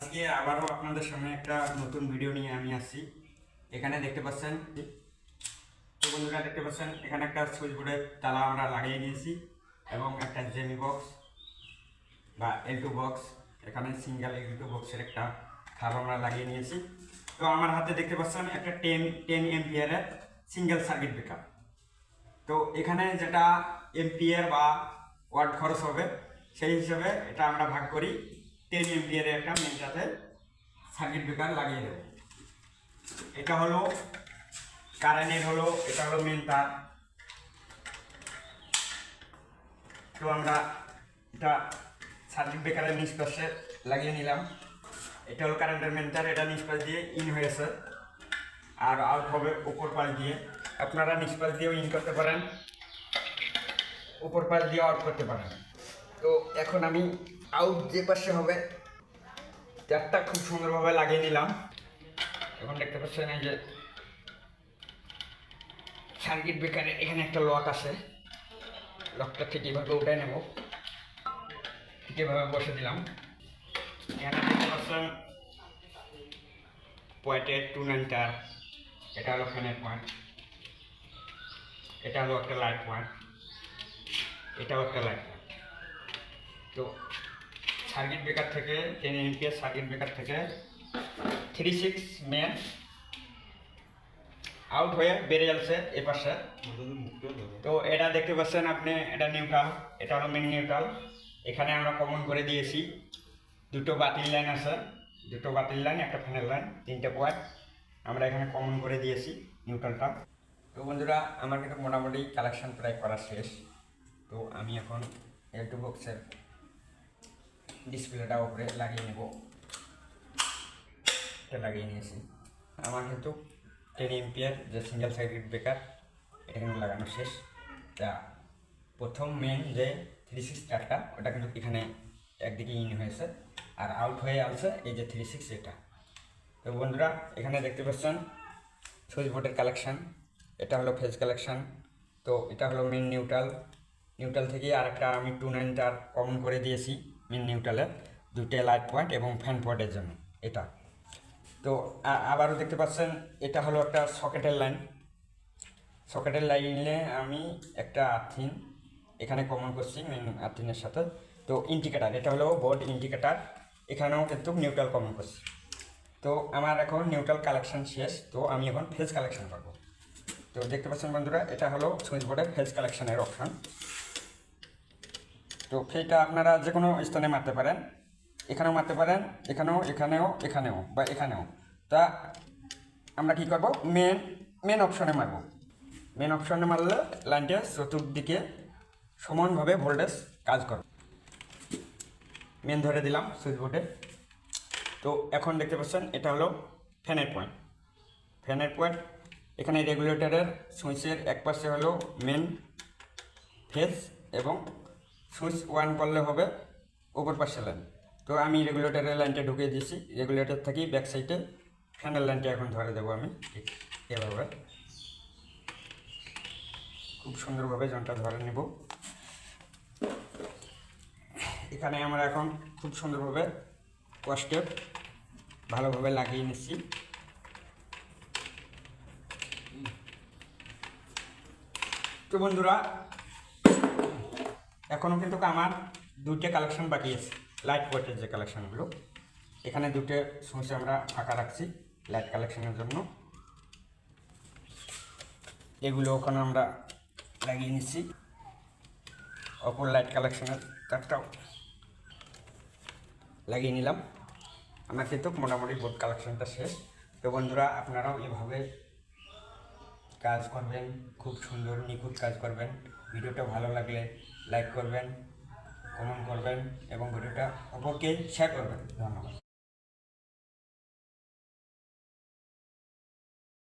আজকে আবারও আপনাদের সামনে একটা নতুন ভিডিও নিয়ে আমি আসছি। এখানে দেখতে পাচ্ছেন, তো বন্ধুরা দেখতে পাচ্ছেন, এখানে একটা সুইচ বোর্ডের তালা আমরা লাগিয়ে নিয়েছি এবং একটা জেমি বক্স বা এল টু বক্স এখানে সিঙ্গেল এলটু বক্সের একটা খাপ আমরা লাগিয়ে নিয়েছি। তো আমার হাতে দেখতে পাচ্ছেন একটা টেন টেন এমপিয়ারের সিঙ্গেল সার্কিট ব্রেকার তো এখানে যেটা এমপিয়ার বা ওয়াট খরচ হবে, সেই হিসাবে এটা আমরা ভাগ করি। টেন এমপিয়ারের একটা মেনটাতে সার্কিট ব্রেকার লাগিয়ে দেবো। এটা হলো কারেন্টের হলো, এটা হলো মেন তার। তো আমরা এটা সার্কিট ব্রেকারের নিষ্পাশে লাগিয়ে নিলাম। এটা হলো কারেন্টের মেন তার, এটা নিষ্পাশ দিয়ে ইন হয়েছে আর আউট হবে উপর পাশ দিয়ে। আপনারা নিষ্পাশ দিয়েও ইন করতে পারেন। উপর পাশ দিয়ে আউট করতে পারেন। তো এখন আমি আউট যে পাশে হবে ট্যাপটা খুব সুন্দরভাবে লাগিয়ে নিলাম এখন দেখতে পাচ্ছেন এই যে সার্কিট ব্রেকারের এখানে একটা লক আছে। লকটা ঠিক এইভাবে উঠে নেব। ঠিক এভাবে বসে দিলাম। এখানে দেখতে পাচ্ছেন পয়েন্টের টু নাইনটার এটা হলো ফ্যানের পয়েন্ট এটা হলো একটা লাইট পয়েন্ট এটাও একটা লাইট পয়েন্ট তো সার্কিট ব্রেকার থেকে টেন এমপিএস সার্কিট ব্রেকার থেকে থ্রি সিক্স মেন আউট হয়ে বেড়ে যাচ্ছে এ পাশে। তো এটা দেখতে পাচ্ছেন আপনি, এটা নিউট্রাল এটা হলো মিনি নিউট্রাল এখানে আমরা কমন করে দিয়েছি। দুটো বাতিল লাইন আছে। দুটো বাতিল লাইন, একটা ফ্যানের লাইন, তিনটে পয়েন্ট আমরা এখানে কমন করে দিয়েছি নিউট্রালটা তো বন্ধুরা, আমার কিন্তু মোটামুটি কালেকশন প্রায় করা শেষ। তো আমি এখন এলটু বক্সের ডিসপ্লেটা উপরে লাগিয়ে নেব। এটা লাগিয়ে নিয়েছি। আমার কিন্তু টেন এমপিয়ার যে সিঙ্গেল সাইডেড ব্রেকার কিন্তু লাগানো শেষ। তা প্রথম মেন যে থ্রি সিক্স চারটা, ওটা কিন্তু এখানে একদিকে ইন হয়েছে আর আউট হয়ে আসছে এই যে থ্রি সিক্স এটা। তো বন্ধুরা, এখানে দেখতে পাচ্ছেন সুইচ বোর্ডের কালেকশান এটা হলো ফেজ কালেকশান তো এটা হলো মেন নিউট্রাল নিউট্রাল থেকে আরেকটা আমি টু নাইনটার কমন করে দিয়েছি। নিউট্রালে দুটো লাইট পয়েন্ট এবং ফ্যান পয়েন্টের জন্য, এটা। তো আবারও দেখতে পাচ্ছেন, এটা হলো একটা সকেটের লাইন। সকেটের লাইনে আমি একটা আর্থিন এখানে কমন করছি, মেন আর্থিনের সাথে। তো ইন্ডিকেটার এটা হলো বোর্ড ইন্ডিকেটার এখানেও কিন্তু নিউট্রাল কমন করছি। তো আমার এখন নিউট্রাল কালেকশন শেষ, তো আমি এখন ফেজ কালেকশন পাবো তো দেখতে পাচ্ছেন বন্ধুরা, এটা হলো সুইচ বোর্ডের ফেজ কালেকশনের অপশান তো ফেজটা আপনারা যে কোনো স্থানে মারতে পারেন। এখানেও মারতে পারেন, এখানেও এখানেও এখানেও বা এখানেও। তা আমরা কি করব? মেন মেন অপশনে মারব। মেন অপশনে মারলে লাইনটা চতুর্দিকে সমানভাবে ভোল্টেজ কাজ করে মেন ধরে দিলাম সুইচ বোর্ডে তো এখন দেখতে পাচ্ছেন, এটা হলো ফ্যানের পয়েন্ট ফ্যানের পয়েন্ট এখানে রেগুলেটরের সুইচের এক পাশে হলো মেন ফেস এবং সুইচ ওয়ান করলে হবে ওপর পাশে লাইন। তো আমি রেগুলেটরের লাইনটা ঢুকিয়ে দিয়েছি। রেগুলেটর থেকেই ব্যাক সাইডে ফ্যানের লাইনটা এখন ধরে দেবো আমি। ঠিক এভাবে। খুব সুন্দরভাবে জনটা ধরে নেব। এখানে আমরা এখন খুব সুন্দরভাবে কষ্টেপ ভালোভাবে লাগিয়ে নিচ্ছি। তো বন্ধুরা এখনও কিন্তু আমার দুইটা কালেকশন বাকি আছে। লাইট ওয়েটের যে কালেকশনগুলো এখানে দুটো সুইচ আমরা ফাঁকা রাখছি লাইট কালেকশনের জন্য। এগুলো ওখানে আমরা লাগিয়ে নিচ্ছি। অপর লাইট কালেকশনের তারটাও লাগিয়ে নিলাম। আমার কিন্তু মোটামুটি বোর্ড কালেকশনটা শেষ। তো বন্ধুরা, আপনারাও এভাবে কাজ করবেন, খুব সুন্দর নিখুঁত কাজ করবেন। ভিডিওটা ভালো লাগলে লাইক করবেন কমেন্ট করবেন এবং ভিডিওটা অপরকে শেয়ার করবেন। ধন্যবাদ।